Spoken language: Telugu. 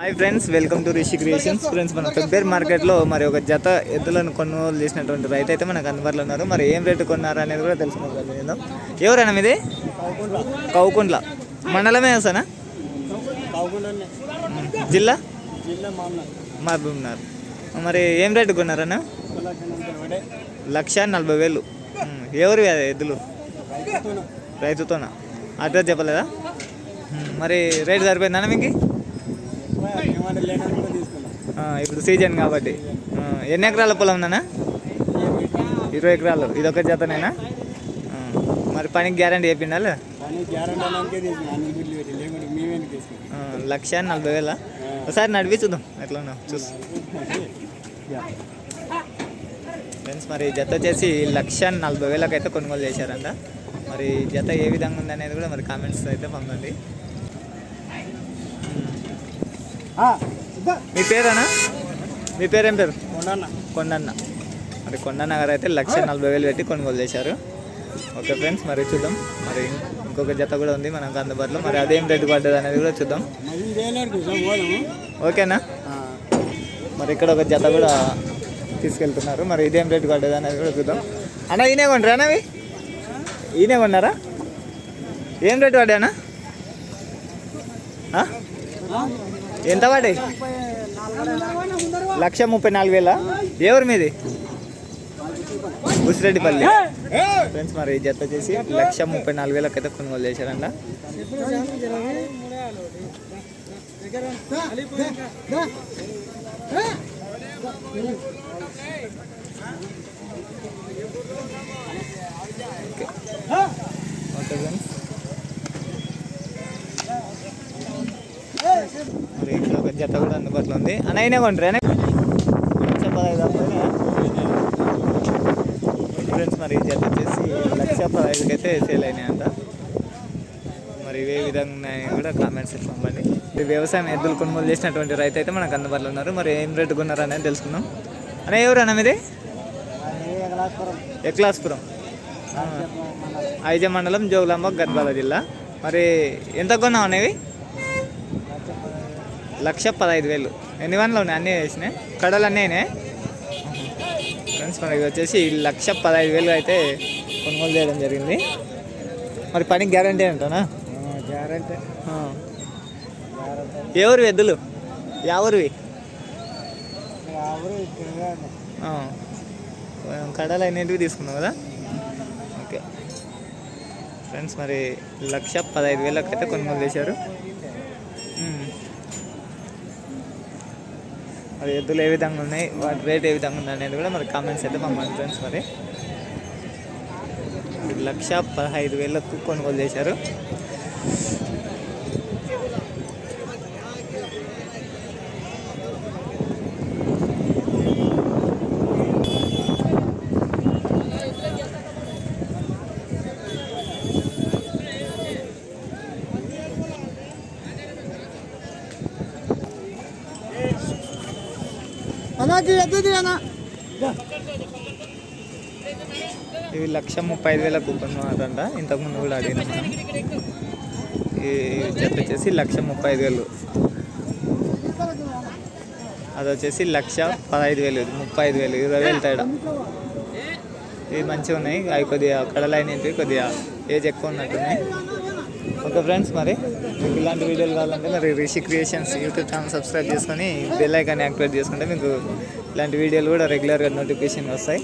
Hi friends welcome to Rishi creations friends మన పెబ్బేర్ మార్కెట్లో మరి ఒక జత ఎద్దులను కొనుగోలు చేసినటువంటి రైతు అయితే మనకు అందుబాటులో ఉన్నారు. మరి ఏం రేటు కొన్నారు అనేది కూడా తెలుసుకుంటాం నేను ఎవరైనా మీది? కౌకుంట్ల మండలమే వస్తానా జిల్లా? మహబూబ్నగర్ మరి ఏం రేటు కొన్నారన్న? లక్ష నలభై వేలు. ఎవరు ఎద్దులు? రైతుతోనా? అడ్రస్ చెప్పలేదా? మరి రేటు సరిపోయిందా మీకు? ఇప్పుడు సీజన్ కాబట్టి. ఎన్ని ఎకరాల పొలం ఉందన్నా ఇరవై ఎకరాలు. ఇదొక జతనేనా? మరి పనికి గ్యారంటీ చెప్పిండాలి లక్ష నలభై వేల? ఒకసారి నడిపి చూద్దాం. ఎట్లా చూసు చూసి. ఫ్రెండ్స్ మరి జత వచ్చేసి లక్ష నలభై వేలకు అయితే కొనుగోలు చేశారంట. మరి జత ఏ విధంగా ఉందనేది కూడా మరి కామెంట్స్ అయితే పంపండి. మీ పేరేనా? మీ పేరేం పేరు? ఉండన్న కొండన్న. మరి కొండన్న గారు అయితే లక్ష నలభై వేలు పెట్టి కొనుగోలు చేశారు. ఓకే ఫ్రెండ్స్ మరి చూద్దాం. మరి ఇంకొక జత కూడా ఉంది మనకు అందుబాటులో. మరి అదేం రేటు పడ్డది అనేది కూడా చూద్దాం. ఓకేనా? మరి ఇక్కడ ఒక జత కూడా తీసుకెళ్తున్నారు. మరి ఇదేం రేటు పడ్డది అనేది కూడా చూద్దాం. అన్న ఈయనే కొంటారా అన్న అవి? ఈయనే కొన్నారా? ఏం రేటు పడ్డానా? ఎంత పడ్డాయి? లక్ష ముప్పై నాలుగు వేల? ఎవరు మీది? బుసిరెడ్డిపల్లి ఫ్రెండ్స్ మరి జత చేసి లక్ష ముప్పై నాలుగు వేలకు అయితే కొనుగోలు చేశారంట. జత కూడా అందుబాటులో ఉంది. అన్న అయినా కొంటారా? ఫ్రెండ్స్ మరి జత వచ్చేసి లక్ష పదహైదుకి అయితే సేల్ అయినాయంట. మరి ఇవే విధంగా ఉన్నాయి కూడా కామెంట్స్ పంపండి ఇది వ్యవసాయం ఎద్దులు కొనుగోలు చేసినటువంటి రైతు అయితే మనకు అందుబాటులో ఉన్నారు. మరి ఏం రేటు కొన్నారు అనేది తెలుసుకుందాం. అన్న ఎవరు అన్న మీది? ఎక్లాస్పురం. ఐజ మండలం జోగులాంబ గద్వాల జిల్లా. మరి ఎంత కొన్నాం అనేవి లక్ష పదహైదు వేలు. ఎన్ని వన్లు ఉన్నాయి? అన్నీ వేసినాయి. కడలు అన్నీ అయినాయి. ఫ్రెండ్స్ ఇది వచ్చేసి లక్ష పదహైదు వేలు అయితే కొనుగోలు చేయడం జరిగింది. మరి పనికి గ్యారంటీ అంటానా? గ్యారెంటీ. ఎవరు ఎద్దులు ఎవరివి. కడలు అయినవి తీసుకున్నావు కదా? ఓకే. ఫ్రెండ్స్ మరి లక్ష పదహైదు వేలకు అయితే కొనుగోలు చేశారు. మరి ఎద్దులు ఏ విధంగా ఉన్నాయి వాటి రేట్ ఏ విధంగా ఉంది అనేది కూడా మరి కామెంట్స్ అయితే పంపండి ఫ్రెండ్స్ మరి. లక్ష పదహైదు వేలకు కొనుగోలు చేశారు. అన్నకి ఎద్దది అన్న ఇవి లక్ష ముప్పై ఐదు వేల వేలకు అదంట. ఇంతకుముందు కూడా అడిగినాం మనం. ఈ జత వచ్చేసి లక్ష ముప్పై ఐదు వేలు. అది వచ్చేసి లక్ష పదహైదు వేలు ముప్పై ఐదు వేలు ఇరవై వేలు తేడా. ఇవి మంచిగా ఉన్నాయి. అవి కొద్దిగా కడలైనవి కొద్దిగా ఏజ్ ఎక్కువ ఉన్నట్టున్నాయి. ఓకే ఫ్రెండ్స్ మరి మీకు ఇలాంటి వీడియోలు కావాలంటే మరి Rishi creations YouTube channel subscribe చేసుకొని బెల్ ఐకాన్ యాక్టివేట్ చేసుకుంటే మీకు ఇలాంటి వీడియోలు కూడా రెగ్యులర్గా నోటిఫికేషన్ వస్తాయి.